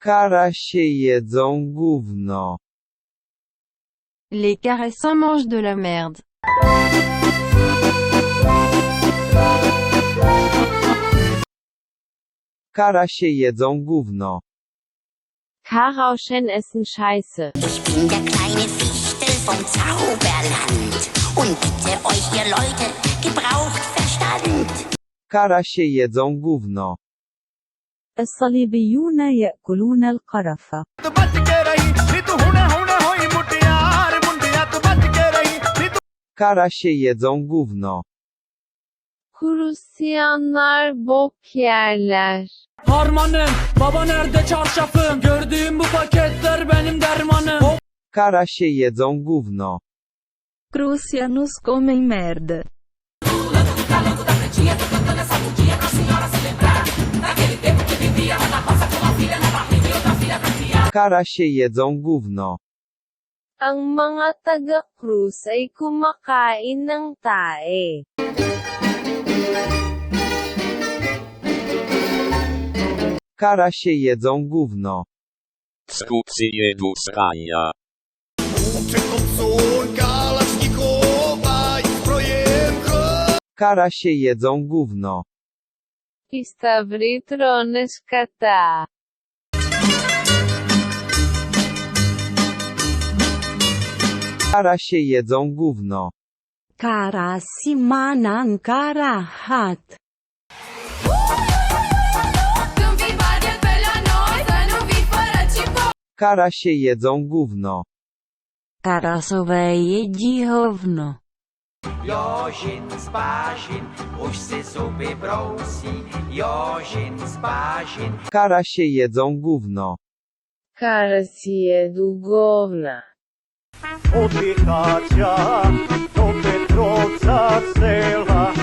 Karasie jedzą gówno. Les caressants mangent de la merde. Karasie jedzą gówno. Karauschen essen Scheiße. Ich bin der kleine Fichtel vom Zauberland und bitte euch, ihr Leute, gebraucht Verstand. Karasie jedzą gówno. الصليبيون يأكلون القرف. Karasie jedzą gówno. Kurusiyanlar bok yerler. Harmanım, baba nerede çarşafım? Gördüğüm bu paketler benim dermanım. Karasie şey jedzą gówno. Crucianos comem merda. Karasie jedzą gówno. Ang mga taga-Cruz ay kumakain ng tae. Karasie jedzą gówno. Kalašnikowa i zbrojem Karasie jedzą gówno. Istavritrones kata. Karasie jedzą gówno. Karasimanan karahat. Karasie jedzą gówno. Karasowe jedzihowno. Jožin zbážin, už si zuby brousí, Jožin zbážin, Karasie jedzą gówno. Karasiye dugovna. Ubicația, do Petrovța se la